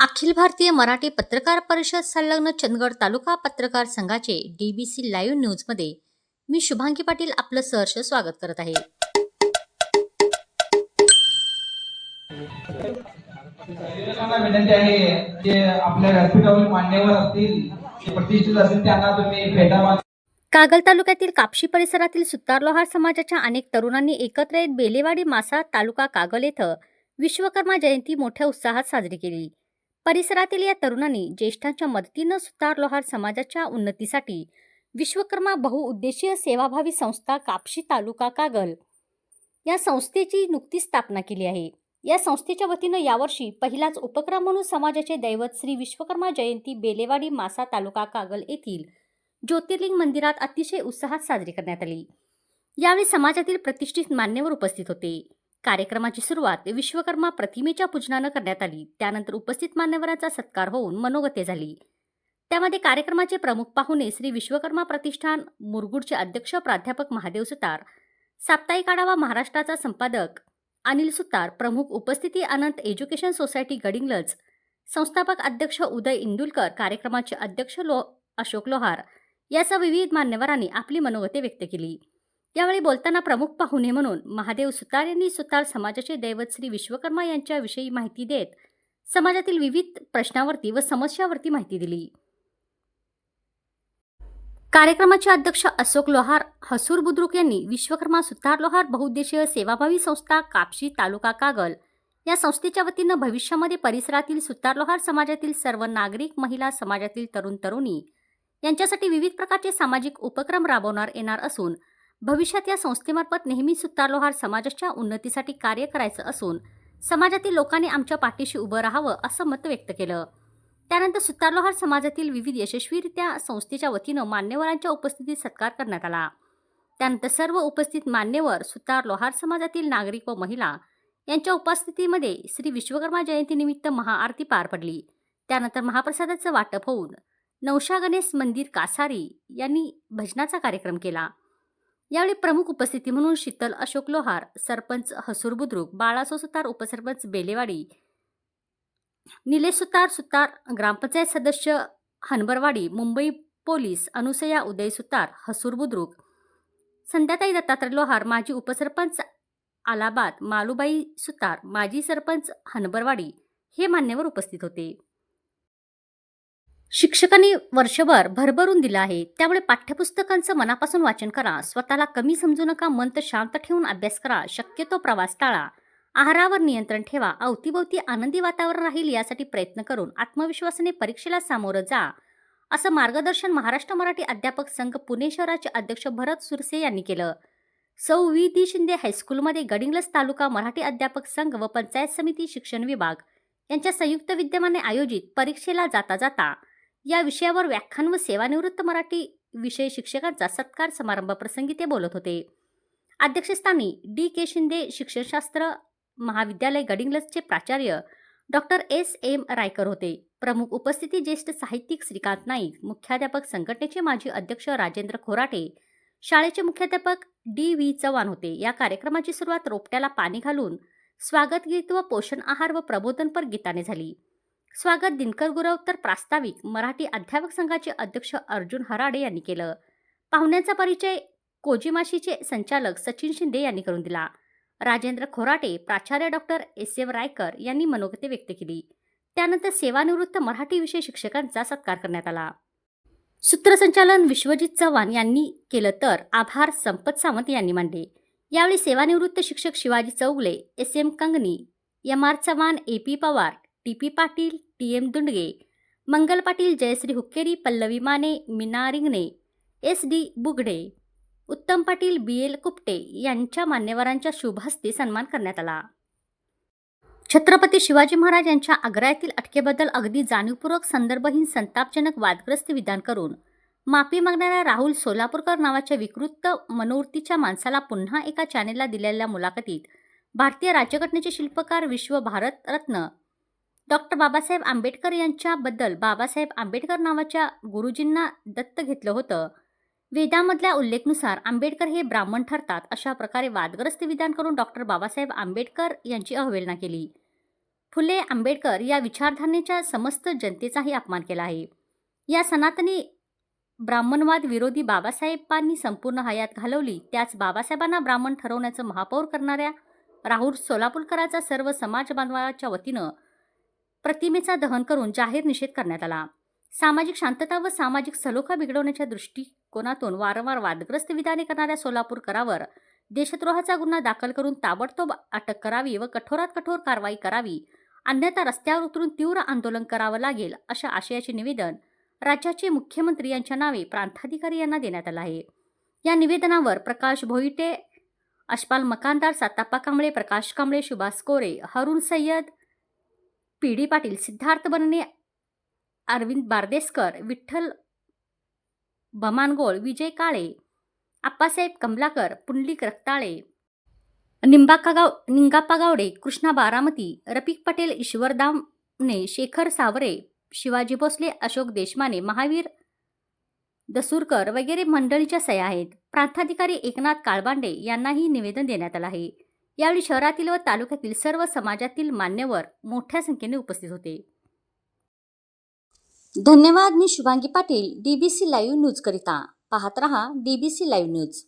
अखिल भारतीय मराठी पत्रकार परिषद संलग्न चंदगड तालुका पत्रकार संघाचे डीबीसी लाईव्ह न्यूजमध्ये मी शुभांगी पाटील आपलं सहर्ष स्वागत करत आहे. विनंती आहे जे आपल्या व्यासपीठावर मान्यवर असतील प्रतिष्ठित असतील त्यांना तुम्ही भेटावा कागल तालुक्यातील कापशी परिसरातील सुतार लोहार समाजाच्या अनेक तरुणांनी एकत्र येत बेलेवाडी मासा तालुका कागल येथे विश्वकर्मा जयंती मोठ्या उत्साहात साजरी केली. परिसरातील या तरुणांनी ज्येष्ठांच्या मदतीनं सुतार लोहार समाजाच्या उन्नतीसाठी विश्वकर्मा बहुउद्देशीय सेवाभावी संस्था कापशी तालुका कागल या संस्थेची नुकतीच स्थापना केली आहे. या संस्थेच्या वतीनं यावर्षी पहिलाच उपक्रम म्हणून समाजाचे दैवत श्री विश्वकर्मा जयंती बेलेवाडी मासा तालुका कागल येथील ज्योतिर्लिंग मंदिरात अतिशय उत्साहात साजरी करण्यात आली. यावेळी समाजातील प्रतिष्ठित मान्यवर उपस्थित होते. कार्यक्रमाची सुरुवात विश्वकर्मा प्रतिमेच्या पूजनानं करण्यात आली. त्यानंतर उपस्थित मान्यवरांचा सत्कार होऊन मनोगते झाली. त्यामध्ये कार्यक्रमाचे प्रमुख पाहुणे श्री विश्वकर्मा प्रतिष्ठान मुरगुडचे अध्यक्ष प्राध्यापक महादेव सुतार साप्ताहिक आढावा महाराष्ट्राचा संपादक अनिल सुतार प्रमुख उपस्थिती अनंत एज्युकेशन सोसायटी गडिंगलज संस्थापक अध्यक्ष उदय इंदुलकर कार्यक्रमाचे अध्यक्ष लो अशोक लोहार यासह विविध मान्यवरांनी आपली मनोगते व्यक्त केली. यावेळी बोलताना प्रमुख पाहुणे म्हणून महादेव सुतार यांनी सुतार समाजाचे दैवत श्री विश्वकर्मा यांच्याविषयी माहिती देत समाजातील विविध प्रश्नावरती व समस्यावरती माहिती दिली. कार्यक्रमाचे अध्यक्ष अशोक लोहार हसूर बुद्रुक यांनी विश्वकर्मा सुतार लोहार बहुउद्देशीय सेवाभावी संस्था कापशी तालुका कागल या संस्थेच्या वतीनं भविष्यामध्ये परिसरातील सुतार लोहार समाजातील सर्व नागरिक महिला समाजातील तरुण तरुणी यांच्यासाठी विविध प्रकारचे सामाजिक उपक्रम राबवणार येणार असून भविष्यात या संस्थेमार्फत नेहमी सुतारलोहार समाजाच्या उन्नतीसाठी कार्य करायचं असून समाजातील लोकांनी आमच्या पाठीशी उभं राहावं असं मत व्यक्त केलं. त्यानंतर सुतारलोहार समाजातील विविध यशस्वीरित्या संस्थेच्या वतीनं मान्यवरांच्या उपस्थितीत सत्कार करण्यात आला. त्यानंतर सर्व उपस्थित मान्यवर सुतार लोहार समाजातील नागरिक व महिला यांच्या उपस्थितीमध्ये श्री विश्वकर्मा जयंतीनिमित्त महाआरती पार पडली. त्यानंतर महाप्रसादाचं वाटप होऊन नवशा गणेश मंदिर कासारी यांनी भजनाचा कार्यक्रम केला. यावेळी प्रमुख उपस्थिती म्हणून शीतल अशोक लोहार सरपंच हसूर बुद्रुक बाळासो सुतार उपसरपंच बेलेवाडी निलेश सुतार सुतार ग्रामपंचायत सदस्य हनबरवाडी मुंबई पोलीस अनुसया उदय सुतार हसूर बुद्रुक संध्याताई दत्तात्रय लोहार माजी उपसरपंच आलाबाद मालुबाई सुतार माजी सरपंच हनबरवाडी हे मान्यवर उपस्थित होते. शिक्षकांनी वर्षभर भरभरून दिलं आहे. त्यामुळे पाठ्यपुस्तकांचं मनापासून वाचन करा स्वतःला कमी समजू नका मन तर शांत ठेवून अभ्यास करा शक्यतो प्रवास टाळा. आहारावर नियंत्रण ठेवा अवतीभोवती आनंदी वातावरण राहील यासाठी प्रयत्न करून आत्मविश्वासाने परीक्षेला सामोरं जा. असं मार्गदर्शन महाराष्ट्र मराठी अध्यापक संघ पुणे शहराचे अध्यक्ष भरत सुरसे यांनी केलं. सौ. वी. दी शिंदे हायस्कूलमध्ये गडिंग्लस तालुका मराठी अध्यापक संघ व पंचायत समिती शिक्षण विभाग यांच्या संयुक्त विद्यमाने आयोजित परीक्षेला जाता जाता या विषयावर व्याख्यान व सेवानिवृत्त मराठी विषय शिक्षकांचा सत्कार समारंभाप्रसंगी ते बोलत होते. अध्यक्षस्थानी डी के शिंदे शिक्षणशास्त्र महाविद्यालय गडिंग्लजचे प्राचार्य डॉक्टर एस एम रायकर होते. प्रमुख उपस्थिती ज्येष्ठ साहित्यिक श्रीकांत नाईक मुख्याध्यापक संघटनेचे माजी अध्यक्ष राजेंद्र खोराटे शाळेचे मुख्याध्यापक डी व्ही चव्हाण होते. या कार्यक्रमाची सुरुवात रोपट्याला पाणी घालून स्वागतगीत व पोषण आहार व प्रबोधनपर गीताने झाली. स्वागत दिनकर गुरव तर प्रास्ताविक. मराठी अध्यापक संघाचे अध्यक्ष अर्जुन हराडे यांनी केलं. पाहुण्यांचा परिचय कोजिमाशीचे संचालक सचिन शिंदे यांनी करून दिला. राजेंद्र खोराटे प्राचार्य डॉक्टर एस एम रायकर यांनी मनोगते व्यक्त केली. त्यानंतर सेवानिवृत्त मराठी विषय शिक्षकांचा सत्कार करण्यात आला. सूत्रसंचालन विश्वजित चव्हाण यांनी केलं तर आभार संपत सावंत यांनी मांडले यावेळी सेवानिवृत्त शिक्षक Shivaji Chougule S M Kangani M R Chavan A P Pawar T P Patil T M Dundage Mangal Patil Jayashree Hukkeri Pallavi Mane Meena Ringane S D Bugade Uttam Patil B L कुपटे यांच्या मान्यवरांच्या शुभहस्ते सन्मान करण्यात आला. छत्रपती शिवाजी महाराज यांच्या आग्रा अटकेबद्दल अगदी जाणीवपूर्वक संदर्भहीन संतापजनक वादग्रस्त विधान करून माफी मागणाऱ्या राहुल सोलापूरकर नावाच्या विकृत मनोवृत्तीच्या माणसाला पुन्हा एका चॅनेलला दिलेल्या मुलाखतीत भारतीय राज्यघटनेचे शिल्पकार विश्व भारतरत्न डॉक्टर बाबासाहेब आंबेडकर यांच्याबद्दल बाबासाहेब आंबेडकर नावाच्या गुरुजींना दत्त घेतलं होतं. वेदामधल्या उल्लेखनुसार आंबेडकर हे ब्राह्मण ठरतात अशा प्रकारे वादग्रस्त विधान करून डॉक्टर बाबासाहेब आंबेडकर यांची अवहेलना केली. फुले आंबेडकर या विचारधारणेच्या समस्त जनतेचाही अपमान केला आहे. या सनातनी ब्राह्मणवाद विरोधी बाबासाहेबांनी संपूर्ण हयात घालवली त्याच बाबासाहेबांना ब्राह्मण ठरवण्याचं महापौर करणाऱ्या राहुल सोलापूरकराचा सर्व समाज बांधवाच्या वतीनं प्रतिमेचा दहन करून जाहीर निषेध करण्यात आला. सामाजिक शांतता व सामाजिक सलोखा बिघडवण्याच्या दृष्टिकोनातून वारंवार वादग्रस्त विधाने करणाऱ्या सोलापूरकरावर देशद्रोहाचा गुन्हा दाखल करून ताबडतोब अटक करावी व कठोरात कठोर कारवाई करावी अन्यथा रस्त्यावर उतरून तीव्र आंदोलन करावं लागेल अशा आशयाचे निवेदन राज्याचे मुख्यमंत्री यांच्या नावे प्रांताधिकारी यांना देण्यात आलं आहे. या निवेदनावर प्रकाश भोईटे अशपाल मकानदार साताप्पा कांबळे प्रकाश कांबळे सुभाष कोरे हरुण सय्यद पी डी पाटील सिद्धार्थ बनने अरविंद बारदेसकर विठ्ठल भमानगोळ विजय काळे आप्पासाहेब कमलाकर पुंडलिक रक्ताळे निंबाका गाव निंगाप्पा गावडे कृष्णा बारामती रफिक पटेल ईश्वरदामने शेखर सावरे शिवाजी भोसले अशोक देशमाने महावीर दसूरकर वगैरे मंडळीच्या सह्या आहेत. प्रांताधिकारी एकनाथ काळबांडे यांनाही निवेदन देण्यात आलं आहे. यावेळी शहरातील व तालुक्यातील सर्व समाजातील मान्यवर मोठ्या संख्येने उपस्थित होते. धन्यवाद मी Shubhangi Patil DBC live news करिता. पाहत रहा डीबीसी लाईव्ह न्यूज